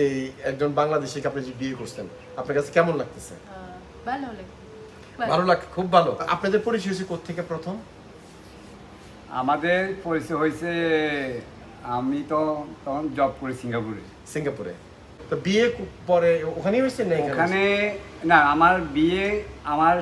এই একজন বাংলাদেশিকে আপনি যে বিয়ে করছেন আপনার কাছে কেমন লাগতেছে? ভালো লাগে। ভালো। লাগে খুব ভালো। আপনাদের পরিচয় হয়েছে কোথেকে প্রথম? আমাদের পরিচয় হয়েছে আমি তো তখন জব করি সিঙ্গাপুরে। সিঙ্গাপুরে। তো বিয়ে পরে ওখানেই হয়েছে না ওখানে না আমার বিয়ে আমার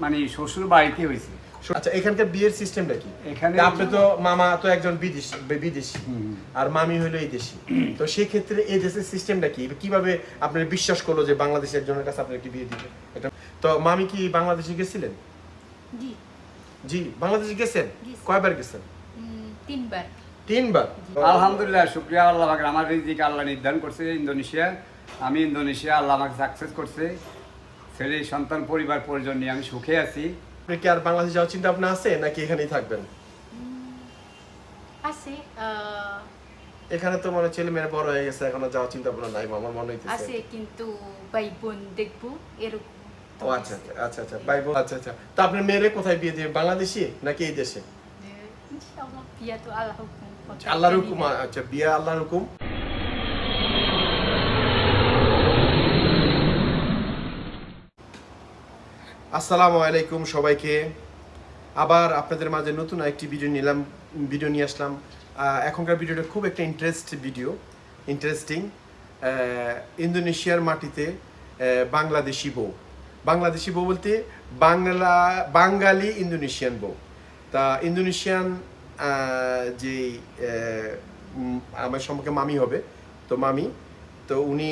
মানে শ্বশুর বাড়িতে হয়েছে? আচ্ছা এখানকার বিয়ের সিস্টেমটা কি? এখানে আপনি তো মামা তো একজন বিদেশি বিদেশি। আর মামি হলো এই দেশি। তো সেই ক্ষেত্রে এই দেশের সিস্টেমটা কি? কীভাবে আপনি বিশ্বাস করল যে বাংলাদেশের একজনের কাছে আপনাকে বিয়ে দিবে এটা তো মামি কি বাংলাদেশে গেছিলেন? জি। জি বাংলাদেশে গেছেন? কয়বার গেছেন? তিনবার। তিনবার? আলহামদুলিল্লাহ শুক্রিয়া আল্লাহ আমার রিজিক আল্লাহ নির্ধারণ করছে ইন্দোনেশিয়া। আমি ইন্দোনেশিয়া আল্লাহ আমাকে সাকসেস করছে। ছেলে সন্তান পরিবার পরিজন নিয়ে আমি সুখে আছি। আপনি কি আর বাংলাদেশ যাওয়ার চিন্তা ভাবনা আছে নাকি এখানেই থাকবেন? আছে এখানে তো মানে ছেলে মেয়ে বড় হয়ে গেছে এখনও যাওয়ার চিন্তা ভাবনা নাই আমার মনে হইতেছে আছে কিন্তু ভাই বোন দেখব এরকম ও আচ্ছা আচ্ছা, আচ্ছা আচ্ছা ভাই বোন আচ্ছা আচ্ছা। তো আপনার মেয়েরে কোথায় বিয়ে দিবে বাংলাদেশি নাকি এই দেশে? ইনশাআল্লাহ বিয়া তো আল্লাহ হুকুম আল্লাহর হুকুম আচ্ছা বিয়ে আল্লাহর হুকুম। আসসালামু আলাইকুম সবাইকে। আবার আপনাদের মাঝে নতুন একটি ভিডিও নিলাম ভিডিও নিয়ে আসলাম। এখনকার ভিডিওটা খুব একটা ইন্টারেস্ট ভিডিও ইন্টারেস্টিং ইন্দোনেশিয়ার মাটিতে বাংলাদেশি বউ। বাংলাদেশি বউ বলতে বাংলা, বাঙালি ইন্দোনেশিয়ান বউ। তা ইন্দোনেশিয়ান যে আমার সম্পর্কে মামি হবে, তো মামি। তো উনি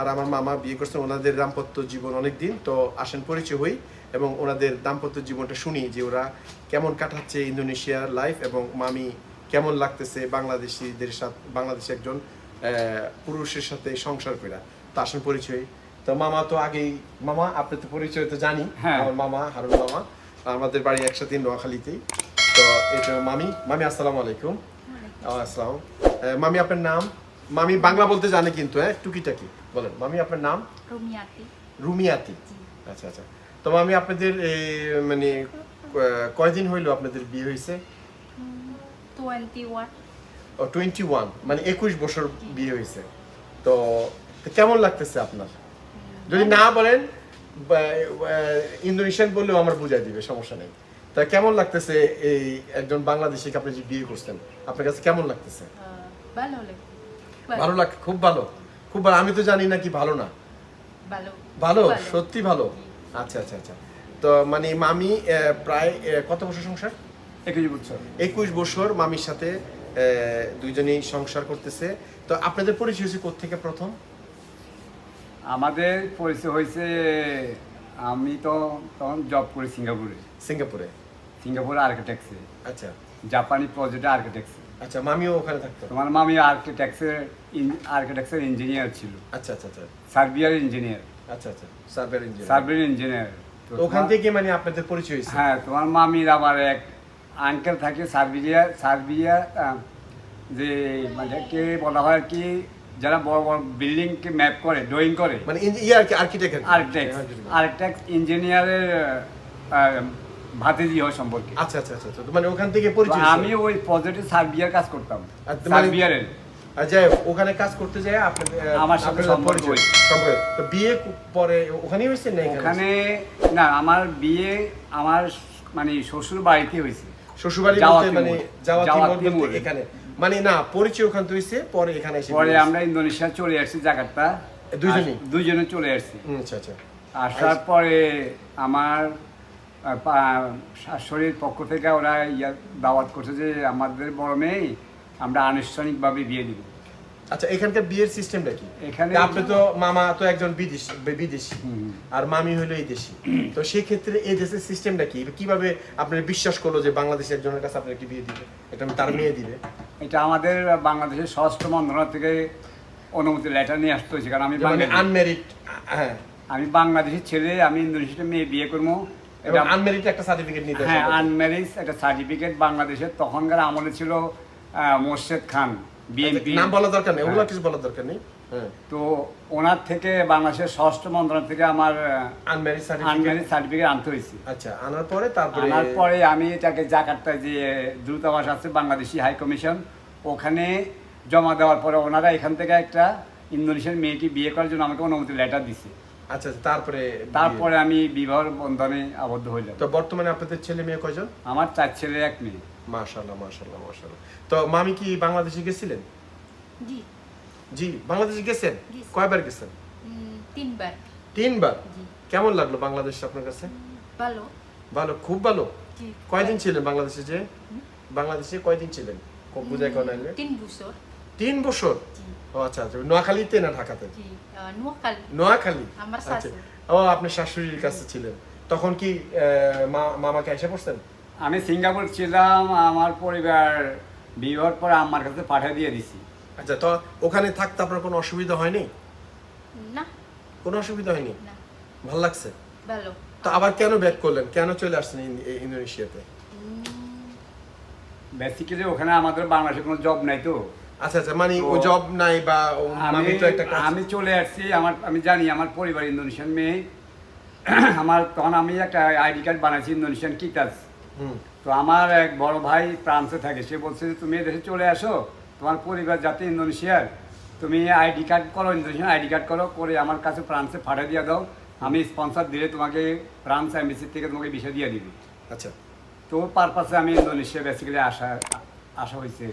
আর আমার মামা বিয়ে করছেন ওনাদের দাম্পত্য জীবন অনেক দিন তো আসেন পরিচয় হই এবং ওনাদের দাম্পত্য জীবনটা শুনি যে ওরা কেমন কাটাচ্ছে ইন্দোনেশিয়ার লাইফ এবং মামি কেমন লাগতেছে বাংলাদেশিদের সাথে বাংলাদেশে একজন আহ, পুরুষের সাথে সংসার করা তো আসেন পরিচয় তো মামা তো আগেই মামা আপনি তো পরিচয় তো জানি হ্যাঁ। আমার মামা হারুন মামা আমাদের বাড়ি একসাথে নোয়াখালীতেই। তো এটা মামি মামি আসসালামু আলাইকুম। আসসালাম। আহ, মামি আপনার নাম? মামি বাংলা বলতে জানে কিন্তু হ্যাঁ? টুকিটাকি। বলেন মামি আপনার নাম? রুমিয়াতি। রুমিয়াতি। আচ্ছা আচ্ছা। তো মামি আপনাদের এই, মানে কয়দিন হইল আপনাদের বিয়ে হয়েছে ও টোয়েন্টি ওয়ান মানে একুশ বছর বিয়ে হয়েছে তো কেমন লাগতেছে আপনার? যদি না বলেন ইন্দোনেশিয়ান বললেও আমার বুঝাই দিবে সমস্যা নেই। তা কেমন লাগতেছে এই একজন বাংলাদেশিকে আপনি যে বিয়ে করছেন? আপনার কাছে কেমন লাগতেছে? ভালো লাগে ভালো লাগে খুব ভালো। খুব ভালো আমি তো জানি না কি ভালো না। ভালো। সত্যি ভালো। আচ্ছা আচ্ছা আচ্ছা। তো মানে মামি প্রায় কত বছর সংসার? একুশ বছর। একুশ বছর মামির সাথে আহ, দুইজনেই সংসার করতেছে। তো আপনাদের পরিচয় হয়েছে কোথেকে প্রথম? আমাদের পরিচয় হয়েছে আমি তো তখন জব করি সিঙ্গাপুরে। সিঙ্গাপুরে? সিঙ্গাপুর আর্কিটেক্টসে আচ্ছা। জাপানি প্রজেক্টে আর্কিটেক্টসে আচ্ছা মামিও ওখানে থাকতো? তোমার মামি আর্কিটেক্টসের আর্কিটেক্টসের ইঞ্জিনিয়ার ছিল। আচ্ছা আচ্ছা আচ্ছা। সার্বিয়ার ইঞ্জিনিয়ার আচ্ছা আচ্ছা সার্ভের ইঞ্জিনিয়ার সার্বিয়ার ইঞ্জিনিয়ার তো ওখান থেকে মানে আপনাদের পরিচয় হয়েছে? হ্যাঁ তোমার মামির আমার এক আঙ্কেল থাকে সার্বিয়া সার্বিয়া যে মানে কে বলা হয় কি যারা বড় বড় বিল্ডিং কে ম্যাপ করে ড্রয়িং করে। মানে ইয়ে আর কি? আর্কিটেক্ট আর্কিটেক্ট আর্কিটেক্ট ইঞ্জিনিয়ারের ভাতিজি হয় সম্পর্কে। আচ্ছা আচ্ছা আচ্ছা মানে ওখান থেকে পরিচয় আমি ওই প্রজেক্টে সার্বিয়ার কাজ করতাম। আচ্ছা, মানে- সার্বিয়ারের যাই ওখানে কাজ করতে যায় আপনাদের আমার সাথে সম্পর্ক। সম্পর্ক। তো বিয়ে পরে ওখানেই হয়েছে না ওখানে না আমার বিয়ে আমার মানে শ্বশুর বাড়িতে হয়েছে। শ্বশুরবাড়ি জাওয়া বলতে মানে যাওয়া। এখানে। মানে না পরিচয় ওখান হয়েছে পরে এখানে এসে পরে আমরা ইন্দোনেশিয়া চলে আসছি জাকার্তা। দুইজনেই? আর দুইজনে চলে আসছি। আচ্ছা আচ্ছা। আসার পরে আমার শাশুড়ির পক্ষ থেকে ওরা ইয়া দাওয়াত করছে যে আমাদের বড় মেয়ে আমরা আনুষ্ঠানিকভাবে বিয়ে দিব। আচ্ছা এখানকার বিয়ের সিস্টেমটা কি? এখানে আপনি তো মামা তো একজন বিদেশি বিদেশি আর মামি হলো এই দেশি তো সেই ক্ষেত্রে এই দেশের সিস্টেমটা কি? কীভাবে আপনি বিশ্বাস করল যে বাংলাদেশের একজনের কাছে আপনাকে বিয়ে দিবে? এটা তার মেয়ে দিবে। এটা আমাদের বাংলাদেশের স্বরাষ্ট্র মন্ত্রণালয় থেকে অনুমতি লেটার নিয়ে আসতে হয়েছে কারণ আমি আনমেরিড হ্যাঁ। আমি বাংলাদেশের ছেলে আমি ইন্দোনেশিয়ার মেয়ে বিয়ে করব। এবং এটা আনমেরিড একটা সার্টিফিকেট নিতে হ্যাঁ সবার। একটা সার্টিফিকেট বাংলাদেশের। তখনকার আমলে ছিল মোর্শেদ খান বিএনপি। নাম বলা দরকার নেই ওগুলো। কিছু বলার দরকার নেই। তো ওনার থেকে বাংলাদেশের ষষ্ঠ মন্ত্রণালয় থেকে আমার আনমেরিড সার্টিফিকেট সার্টিফিকেট আনতে হয়েছে। আচ্ছা আনার পরে তারপরে আনার পরে আমি এটাকে জাকার্তায় যে দূতাবাস আছে বাংলাদেশি হাই কমিশন ওখানে জমা দেওয়ার পরে ওনারা এখান থেকে একটা ইন্দোনেশিয়ার মেয়েকে বিয়ে করার জন্য আমাকে অনুমতি লেটার দিছে। আচ্ছা আচ্ছা, তারপরে তারপরে আমি বিবাহ বন্ধনে আবদ্ধ হইলাম। তো বর্তমানে আপনাদের ছেলে মেয়ে কয়জন? আমার চার ছেলে এক মেয়ে। মাশাল্লাহ মাশাল্লাহ মাশাল্লাহ তো মামি কি বাংলাদেশে গেছিলেন? জি। জি বাংলাদেশে গেছেন? কয়বার গেছেন? তিনবার। তিনবার? কেমন লাগল বাংলাদেশ আপনার কাছে? ভালো। ভালো খুব ভালো। কয়দিন ছিলেন বাংলাদেশে যে? বাংলাদেশে কয়দিন ছিলেন? খুব বুঝাই কোন তিন বছর। তিন বছর? ও আচ্ছা আচ্ছা। নোয়াখালীতে না ঢাকাতে? নোয়াখালী। নোয়াখালী? আচ্ছা। ও আপনি শাশুড়ির কাছে ছিলেন। তখন কি মামাকে এসে পড়ছেন? আমি সিঙ্গাপুর ছিলাম আমার পরিবার বিবাহর পরে আমার কাছে পাঠিয়ে দিয়ে দিছি। আচ্ছা তো ওখানে থাকতে আপনার কোনো অসুবিধা হয়নি? না। কোনো অসুবিধা হয়নি? না। ভালো লাগছে? ভালো। তো আবার কেন ব্যাক করলেন? কেন চলে আসছেন ইন্দোনেশিয়াতে? বেসিক্যালি ওখানে আমাদের বাংলাদেশে কোনো জব নাই তো। আচ্ছা আচ্ছা মানে ও জব নাই বা আমি তো একটা আমি চলে আসছি আমার আমি জানি আমার পরিবার ইন্দোনেশিয়ান মেয়ে। আমার তখন আমি একটা আইডি কার্ড বানাইছি ইন্দোনেশিয়ান কিতাস হুম। তো আমার এক বড় ভাই ফ্রান্সে থাকে সে বলছে যে তুমি এদেশে চলে আসো তোমার পরিবার যাতে ইন্দোনেশিয়ার। তুমি আইডি কার্ড করো ইন্দোনেশিয়ান আইডি কার্ড করো করে আমার কাছে ফ্রান্সে পাঠিয়ে দিয়ে দাও। আমি স্পন্সর দিলে তোমাকে ফ্রান্স এমবিসি থেকে তোমাকে বিষয় দিয়ে দিবি। আচ্ছা। তো পারপাসে আমি ইন্দোনেশিয়া বেসিক্যালি আসা আসা হয়েছে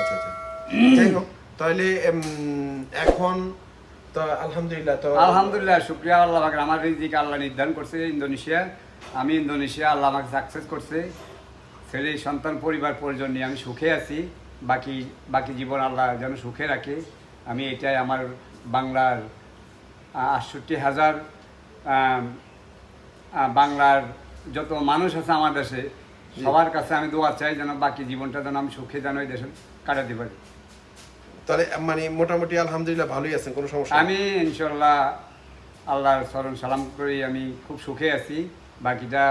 আচ্ছা আচ্ছা। যাই হোক তাহলে এখন তো আলহামদুলিল্লাহ তো আলহামদুলিল্লাহ শুক্রিয়া আল্লাহ আমার রিজিক আল্লাহ নির্ধারণ করছে ইন্দোনেশিয়া। আমি ইন্দোনেশিয়া আল্লাহ আমাকে সাকসেস করছে। ছেলে সন্তান পরিবার পরিজন নিয়ে আমি সুখে আছি। বাকি বাকি জীবন আল্লাহ যেন সুখে রাখে। আমি এটাই আমার বাংলার আটষট্টি হাজার বাংলার যত মানুষ আছে আমার দেশে সবার কাছে আমি দোয়া চাই যেন বাকি জীবনটা যেন আমি সুখে যেন এই দেশে কাটাতে পারি। তাহলে মানে মোটামুটি আলহামদুলিল্লাহ ভালোই আছেন কোনো সমস্যা আমি ইনশাল্লাহ আল্লাহর স্মরণ সালাম করি আমি খুব সুখে আছি। বাকিটা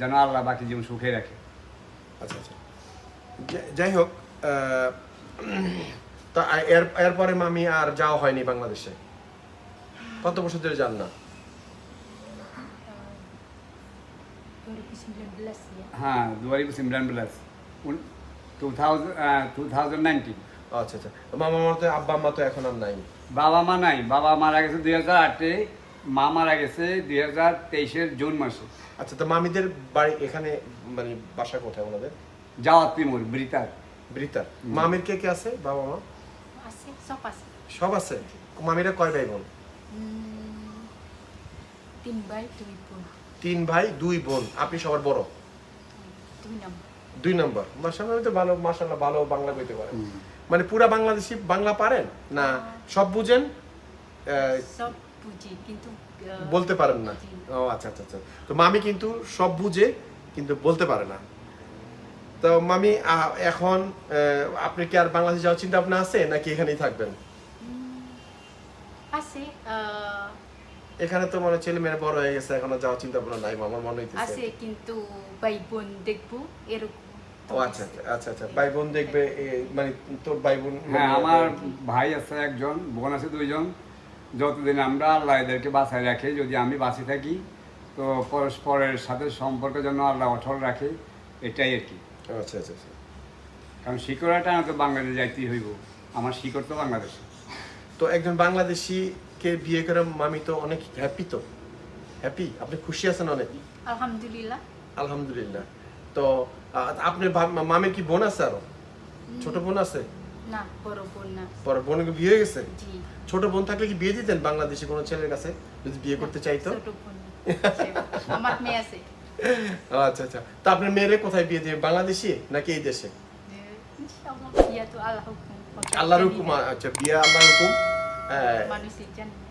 যেন আল্লাহ বাকি জীবন সুখে রাখে। আচ্ছা আচ্ছা। যাই হোক তা এর এরপরে মামি আর যাওয়া হয়নি বাংলাদেশে। কত বছর ধরে যান না? হ্যাঁ দুয়ারি সিমরান বিলাস two thousand two thousand nineteen আচ্ছা আচ্ছা। মামা আমার তো আব্বা আম্মা তো এখন আর নাই। বাবা মা নাই। বাবা মারা গেছে দুই হাজার আটে মা মারা গেছে দুই হাজার তেইশের জুন মাসে। আচ্ছা তো মামিদের বাড়ি এখানে মানে বাসা কোথায় ওনাদের? যাওয়াত তিমুর বৃতার বৃতার মামির কে কে আছে বাবা মা. সব আছে। মামিরা কয় ভাই বোন Hmm, tin baik tu তিন ভাই দুই বোন। আপনি সবার বড়? Tu nam. দুই নম্বর। মাসাল্লাহ আমি তো ভালো মাসাল্লাহ ভালো বাংলা কইতে পারেন মানে পুরা বাংলাদেশি বাংলা পারেন? না সব বুঝেন? কিন্তু বলতে পারেন না। ও আচ্ছা আচ্ছা আচ্ছা। তো মামি কিন্তু সব বুঝে কিন্তু বলতে পারে না। তো মামি এখন আপনি কি আর বাংলাদেশ যাওয়ার চিন্তা ভাবনা আছে নাকি এখানেই থাকবেন? uh, এখানে তো মনে ছেলে মেয়েরা বড় হয়ে গেছে এখন যাওয়ার চিন্তা ভাবনা নাই আমার মনে হইতেছে। asik কিন্তু ভাই বোন দেখব এরকম ও আচ্ছা আচ্ছা আচ্ছা আচ্ছা। ভাই বোন দেখবে মানে তোর ভাই বোন হ্যাঁ আমার ভাই আছে একজন বোন আছে দুইজন। যতদিন আমরা আল্লাহ এদেরকে বাঁচায় রাখে যদি আমি বাঁচে থাকি তো পরস্পরের সাথে সম্পর্ক যেন আল্লাহ অটল রাখে এটাই আর কি। আচ্ছা আচ্ছা আচ্ছা। কারণ শিকড়াটা তো বাংলাদেশ যাইতেই হইব। আমার শিকড় তো বাংলাদেশ। তো একজন বাংলাদেশি কে বিয়ে করে মামি তো অনেক হ্যাপি তো? হ্যাপি আপনি খুশি আছেন অনেক? আলহামদুলিল্লাহ। আলহামদুলিল্লাহ। তো আপনার ভা- কি বোন আছে আরও? ছোট বোন আছে? না বড় বোন না। পরে বোন বিয়ে হয়ে গেছে? ছোট বোন থাকলে কি বিয়ে দিতেন বাংলাদেশি কোনো ছেলের কাছে? যদি বিয়ে করতে চাইতো? ছোট বোন আমার মেয়ে আছে। আচ্ছা আচ্ছা। তো আপনার মেয়েরে কোথায় বিয়ে দিবেন বাংলাদেশি নাকি এই দেশে? আল্লাহর হুকুম আচ্ছা বিয়ে আল্লাহর হুকুম?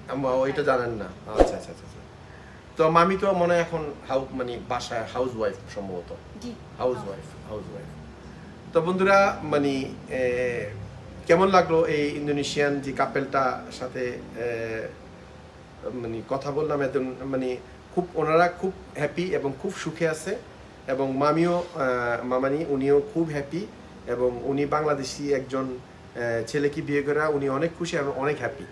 আম- ওইটা জানেন না। আচ্ছা আচ্ছা আচ্ছা আচ্ছা। তো মামি তো মনে হয় এখন হাউ মানে বাসায় হাউস ওয়াইফ সম্ভবত। জি। হাউস ওয়াইফ হাউস ওয়াইফ তো বন্ধুরা মানে কেমন লাগল এই ইন্দোনেশিয়ান যে কাপেলটা সাথে মানে কথা বললাম? একদম মানে খুব ওনারা খুব হ্যাপি এবং খুব সুখে আছে এবং মামিও মামানি উনিও খুব হ্যাপি এবং উনি বাংলাদেশি একজন ছেলেকে বিয়ে করা উনি অনেক খুশি এবং অনেক হ্যাপি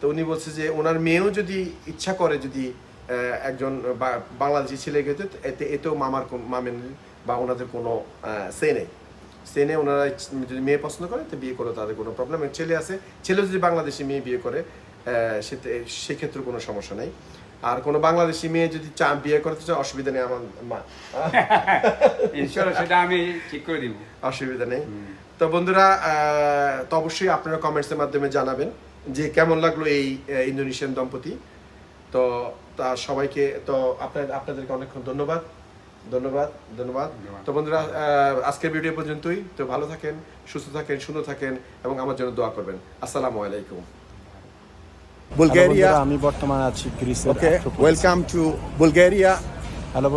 তো উনি বলছে যে ওনার মেয়েও যদি ইচ্ছা করে যদি একজন বাংলাদেশি ছেলে হতো, এতে এতেও মামার কোন- মামের বা ওনাদের কোনো সে নেই। সে নেই ওনারা যদি মেয়ে পছন্দ করে তো বিয়ে করে তাদের কোনো প্রবলেম ছেলে আছে ছেলে যদি বাংলাদেশি মেয়ে বিয়ে করে সেতে সেক্ষেত্রে কোনো সমস্যা নেই। আর কোনো বাংলাদেশি মেয়ে যদি চা বিয়ে করতে চায় অসুবিধা নেই আমার মা- সেটা আমি ঠিক করে দিব। অসুবিধা নেই। তো বন্ধুরা আহ, তো অবশ্যই আপনারা কমেন্টসের মাধ্যমে জানাবেন যে কেমন লাগল এই ইন্দোনেশিয়ান দম্পতি। তো তা সবাইকে তো আপনার আপনাদেরকে অনেকক্ষণ ধন্যবাদ ধন্যবাদ ধন্যবাদ। ধন্যবাদ। তো বন্ধুরা আজকের ভিডিও পর্যন্তই। তো ভালো থাকেন সুস্থ থাকেন সুন্দর থাকেন এবং আমার জন্য দোয়া করবেন। আসসালামু আলাইকুম। বুলগেরিয়া আমি বর্তমানে আছি গ্রিসে okay welcome to Bulgaria hello